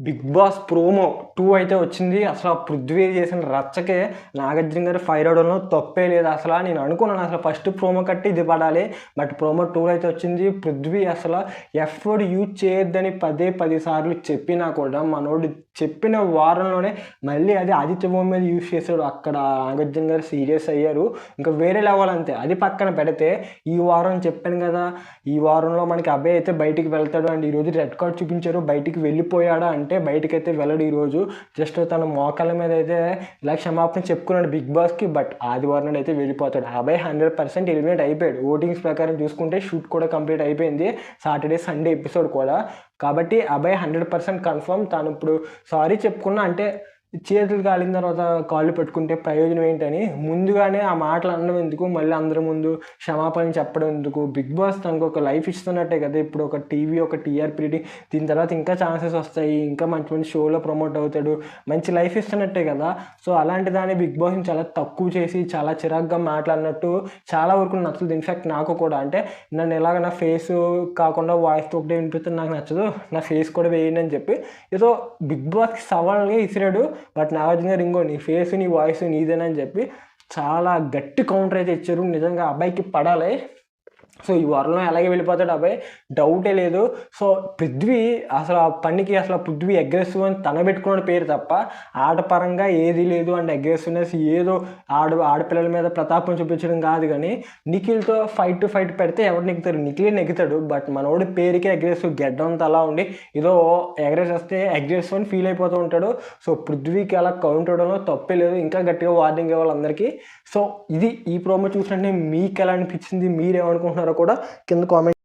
Big boss promo two అయితే వచ్చింది. అసలు ఆ పృథ్వీ చేసిన రచ్చకే నాగార్జున గారు ఫైర్ అవడంలో తప్పే లేదు. అసలు నేను అనుకున్నాను అసలు ఫస్ట్ ప్రోమో కట్టి ఇది పడాలి. బట్ ప్రోమో టూ అయితే వచ్చింది. పృథ్వీ అసలు ఎఫర్డ్ యూజ్ చేయొద్దని పదే పది సార్లు చెప్పినా కూడా మనోడు చెప్పిన వారంలోనే మళ్ళీ అది ఆదిత్య భూమి మీద యూజ్ చేశాడు. అక్కడ నాగార్జున గారు సీరియస్ అయ్యారు. ఇంకా వేరే లెవెల్ అంతే. అది పక్కన పెడితే ఈ వారం చెప్పాను కదా ఈ వారంలో మనకి అబ్బాయి అయితే బయటికి వెళ్తాడు. అండ్ ఈరోజు రెడ్ కార్డ్ చూపించారు. బయటికి వెళ్ళిపోయాడా అంటే బయటికి అయితే వెళ్ళడు ఈరోజు. జస్ట్ తన మోకాళ్ళ మీద అయితే ఇలా క్షమాపణ చెప్పుకున్నాడు బిగ్ బాస్కి బట్ ఆదివారం నాడు అయితే వెళ్ళిపోతాడు. అబ్బాయి హండ్రెడ్ పర్సెంట్ ఎలిమినేట్ అయిపోయాడు. ఓటింగ్స్ ప్రకారం చూసుకుంటే షూట్ కూడా కంప్లీట్ అయిపోయింది. సాటర్డే సండే ఎపిసోడ్ కూడా. కాబట్టి అబ్బాయి హండ్రెడ్ పర్సెంట్ కన్ఫర్మ్. తాను ఇప్పుడు సారీ చెప్పుకున్నా అంటే చేతులు కాలిన తర్వాత కాళ్ళు పెట్టుకుంటే ప్రయోజనం ఏంటని ముందుగానే ఆ మాటలు అనడం ఎందుకు? మళ్ళీ అందరి ముందు క్షమాపణ చెప్పడం ఎందుకు? బిగ్ బాస్ తనకు ఒక లైఫ్ ఇస్తున్నట్టే కదా. ఇప్పుడు ఒక టీవీ ఒక టీఆర్పీ దీని తర్వాత ఇంకా ఛాన్సెస్ వస్తాయి. ఇంకా మంచి మంచి షోలో ప్రమోట్ అవుతాడు. మంచి లైఫ్ ఇస్తున్నట్టే కదా. సో అలాంటి దాన్ని బిగ్ బాస్ని చాలా తక్కువ చేసి చాలా చిరాగ్గా మాట్లాడినట్టు చాలా వరకు నచ్చదు. ఇన్ఫ్యాక్ట్ నాకు కూడా. అంటే నన్ను ఎలాగ నా ఫేస్ కాకుండా వాయిస్ ఒకటే వినిపిస్తుంది. నాకు నచ్చదు. నా ఫేస్ కూడా వేయండి అని చెప్పి. ఏదో బిగ్ బాస్కి సవాల్గా ఇసిరాడు బట్ నాగార్జున గారు ఇంకో నీ ఫేస్ నీ వాయిస్ నీదేనని చెప్పి చాలా గట్టి కౌంటర్ అయితే ఇచ్చారు. నిజంగా అబ్బాయికి పడాలి. సో ఈ వారంలో ఎలాగే వెళ్ళిపోతాడు అబ్బాయి డౌటే లేదు. సో పృథ్వీ అసలు ఆ పనికి అసలు పృథ్వీ అగ్రెసివ్ అని తన పెట్టుకున్న పేరు తప్ప ఆటపరంగా ఏది లేదు. అండ్ అగ్రెసివ్నెస్ ఏదో ఆడ ఆడపిల్లల మీద ప్రతాపం చూపించడం కాదు కానీ నిఖిల్తో ఫైట్ టు ఫైట్ పెడితే ఎవరు నెగ్గుతారు నిఖిలే నెగ్గుతాడు. బట్ మనోడి పేరుకే అగ్రెసివ్ అంత అలా ఉండి ఏదో ఎగరేసి వస్తే అగ్రెసివ్ అని ఫీల్ అయిపోతూ ఉంటాడు. సో పృథ్వీకి అలా కౌంట్ అవడంలో తప్పే లేదు. ఇంకా గట్టిగా వార్నింగ్ ఇవ్వాలి అందరికీ. సో ఇది ఈ ప్రోమో చూసినట్టే మీకు ఎలా అనిపించింది? మీరేమనుకుంటున్నారు కూడా కింద కామెంట్